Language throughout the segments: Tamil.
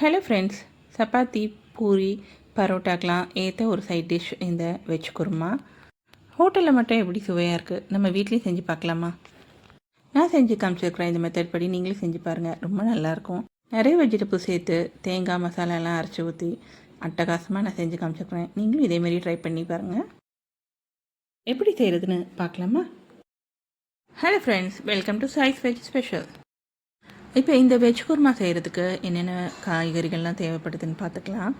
ஹலோ ஃப்ரெண்ட்ஸ் சப்பாத்தி பூரி பரோட்டாக்கெலாம் ஏற்ற ஒரு சைட் டிஷ் இந்த வெஜ் குருமா. ஹோட்டலில் மட்டும் எப்படி சுவையாக இருக்குது நம்ம வீட்லேயும் செஞ்சு பார்க்கலாமா? நான் செஞ்சு காமிச்சிருக்கிறேன் இந்த மெத்தட் படி. நீங்களும் செஞ்சு பாருங்கள் ரொம்ப நல்லாயிருக்கும் நிறைய வெஜிடபிள் சேர்த்து தேங்காய் மசாலாலாம் அரைச்சி ஊற்றி அட்டகாசமாக நான் செஞ்சு காமிச்சிருக்கிறேன். நீங்களும் இதேமாரி ட்ரை பண்ணி பாருங்கள் எப்படி செய்கிறதுன்னு பார்க்கலாமா? Hello friends welcome to choice veg special இப்போ இந்த வெஜ் குருமா செய்கிறதுக்கு என்னென்ன காய்கறிகள்லாம் தேவைப்படுதுன்னு பார்த்துக்கலாம்.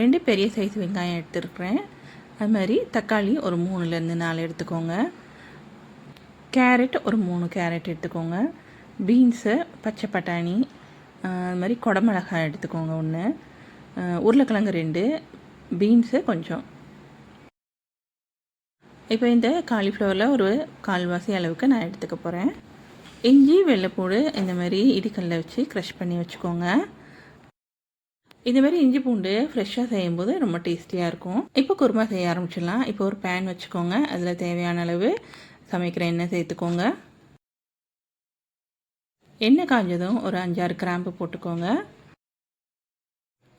ரெண்டு பெரிய சைஸ் வெங்காயம் எடுத்துருக்குறேன். அது மாதிரி தக்காளி ஒரு மூணுலேருந்து நாலு எடுத்துக்கோங்க. கேரட் ஒரு மூணு கேரட் எடுத்துக்கோங்க. பீன்ஸு பச்சை பட்டாணி அது மாதிரி குடமிளகாய் எடுத்துக்கோங்க ஒன்று உருளைக்கிழங்கு ரெண்டு பீன்ஸு கொஞ்சம். இப்போ இந்த காலிஃப்ளவரில் ஒரு கால்வாசி அளவுக்கு நான் எடுத்துக்க போகிறேன் இஞ்சி வெள்ளைப்பூடு இந்த மாதிரி இடிக்கல்ல வச்சு க்ரஷ் பண்ணி வச்சுக்கோங்க. இந்த மாதிரி இஞ்சி பூண்டு ஃப்ரெஷ்ஷாக செய்யும்போது ரொம்ப டேஸ்டியாக இருக்கும். இப்போ குருமா செய்ய ஆரம்பிச்சிடலாம். இப்போ ஒரு பேன் வச்சுக்கோங்க. அதில் தேவையான அளவு சமைக்கிற எண்ணெய் சேர்த்துக்கோங்க. எண்ணெய் காஞ்சதும் ஒரு அஞ்சாறு கிராம்பு போட்டுக்கோங்க.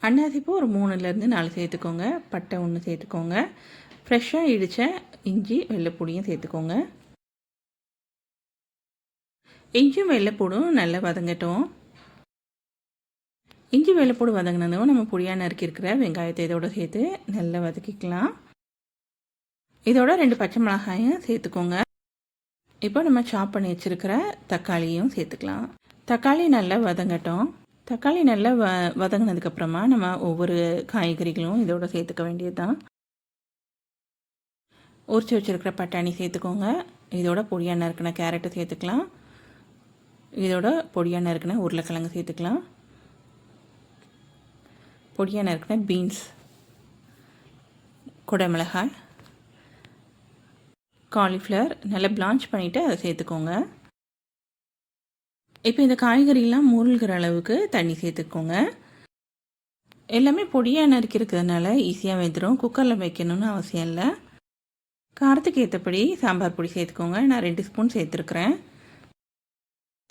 அன்னாசிப்பூ ஒரு மூணுலேருந்து நாலு சேர்த்துக்கோங்க. பட்டை ஒன்று சேர்த்துக்கோங்க. ஃப்ரெஷ்ஷாக இடித்த இஞ்சி வெள்ளைப்பூடியும் சேர்த்துக்கோங்க. இஞ்சியும் வெள்ளைப்பூடும் நல்லா வதங்கட்டும். இஞ்சி வெள்ளைப்பூடு வதங்கினதும் நம்ம பொடியாக நறுக்கியிருக்கிற வெங்காயத்தை இதோட சேர்த்து நல்லா வதக்கிக்கலாம். இதோட ரெண்டு பச்சை மிளகாயும் சேர்த்துக்கோங்க. இப்போ நம்ம சாப் பண்ணி வச்சுருக்கிற தக்காளியும் சேர்த்துக்கலாம். தக்காளி நல்லா வதங்கட்டும். தக்காளி நல்லா வ வதங்கினதுக்கப்புறமா நம்ம ஒவ்வொரு காய்கறிகளும் இதோட சேர்த்துக்க வேண்டியது தான் உரிச்சு வச்சுருக்கிற பட்டாணி சேர்த்துக்கோங்க. இதோட பொடியாக நறுக்கின கேரட்டு சேர்த்துக்கலாம். இதோட பொடியாக நறுக்கின உருளைக்கிழங்கு சேர்த்துக்கலாம். பொடியாக நறுக்கின பீன்ஸ் குடமிளகாய் காலிஃப்ளவர் நல்லா பிளான்ச் பண்ணிவிட்டு அதை சேர்த்துக்கோங்க. இப்போ இந்த காய்கறிலாம் மூழ்கிற அளவுக்கு தண்ணி சேர்த்துக்கோங்க. எல்லாமே பொடியாக நறுக்கிறதுனால ஈஸியாக வெந்துடும் குக்கரில் வைக்கணும்னு அவசியம் இல்லை. காரத்துக்கு ஏற்றபடி சாம்பார் பொடி சேர்த்துக்கோங்க. நான் ரெண்டு ஸ்பூன் சேர்த்துருக்குறேன்.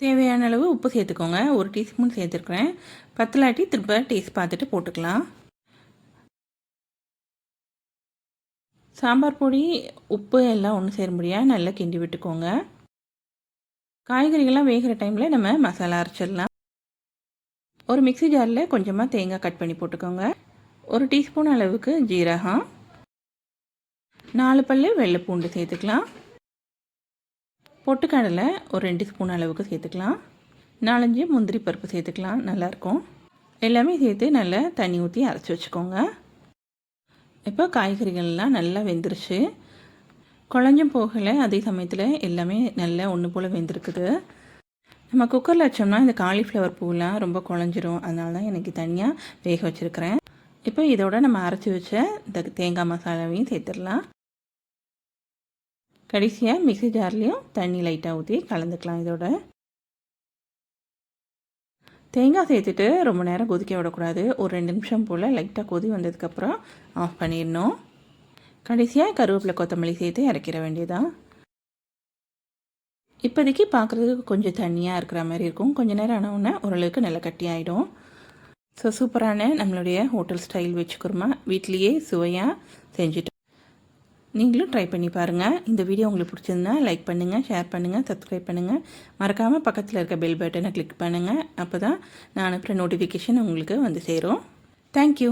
தேவையான அளவு உப்பு சேர்த்துக்கோங்க. ஒரு டீஸ்பூன் சேர்த்துருக்குறேன். பத்தலாட்டி திரும்ப டேஸ்ட் பார்த்துட்டு போட்டுக்கலாம். சாம்பார் பொடி உப்பு எல்லாம் ஒன்று முடியாது நல்லா கிண்டி விட்டுக்கோங்க. காய்கறிகள்லாம் வேகிற டைமில் நம்ம மசாலா அரைச்சிடலாம். ஒரு மிக்சி ஜாரில் கொஞ்சமாக தேங்காய் கட் பண்ணி போட்டுக்கோங்க. ஒரு டீஸ்பூன் அளவுக்கு ஜீரகம். நாலு பல் வெள்ளைப்பூண்டு சேர்த்துக்கலாம். பொட்டுக்கடலை ஒரு ரெண்டு ஸ்பூன் அளவுக்கு சேர்த்துக்கலாம். நாலஞ்சு முந்திரி பருப்பு சேர்த்துக்கலாம். நல்லாயிருக்கும். எல்லாமே சேர்த்து நல்லா தண்ணி ஊற்றி அரைச்சி வச்சுக்கோங்க. இப்போ காய்கறிகள்லாம் நல்லா வெந்துருச்சு. குழஞ்சும் போகலை அதே சமயத்தில் எல்லாமே நல்லா ஒன்று போல் வெந்திருக்குது. நம்ம குக்கரில் வச்சோம்னா இந்த காலிஃப்ளவர் பூலாம் ரொம்ப குழஞ்சிரும். அதனால தான் எனக்கு தனியாக வேக வச்சுருக்கிறேன். இப்போ இதோட நம்ம அரைச்சி வச்ச இந்த தேங்காய் மசாலாவையும் சேர்த்துடலாம். கடைசியாக மிக்சி ஜார்லேயும் தண்ணி லைட்டாக ஊற்றி கலந்துக்கலாம் இதோட. தேங்காய் சேர்த்துட்டு ரொம்ப நேரம் கொதிக்க விடக்கூடாது. ஒரு ரெண்டு நிமிஷம் போல் லைட்டாக கொதி வந்ததுக்கப்புறம் ஆஃப் பண்ணிடணும். கடைசியாக கருவேப்பிலை கொத்தமல்லி சேர்த்து இறக்கிற வேண்டியதான் இப்போதைக்கு பார்க்குறதுக்கு கொஞ்சம் தண்ணியாக இருக்கிற மாதிரி இருக்கும். கொஞ்சம் நேரம் ஆனவுடனே ஓரளவுக்கு நல்லா கட்டி ஆகிடும் ஸோ சூப்பரான நம்மளுடைய ஹோட்டல் ஸ்டைல் வச்சுக்கிறோமா? வீட்லேயே சுவையாக செஞ்சுட்டு நீங்களும் ட்ரை பண்ணி பாருங்கள் இந்த வீடியோ உங்களுக்கு பிடிச்சிருந்தா லைக் பண்ணுங்கள் ஷேர் பண்ணுங்கள் சப்ஸ்கிரைப் பண்ணுங்கள் மறக்காமல் பக்கத்தில் இருக்க பெல் பட்டனை கிளிக் பண்ணுங்கள் அப்போ தான் நான் அனுப்புகிற நோட்டிஃபிகேஷன் உங்களுக்கு வந்து சேரும். தேங்க்யூ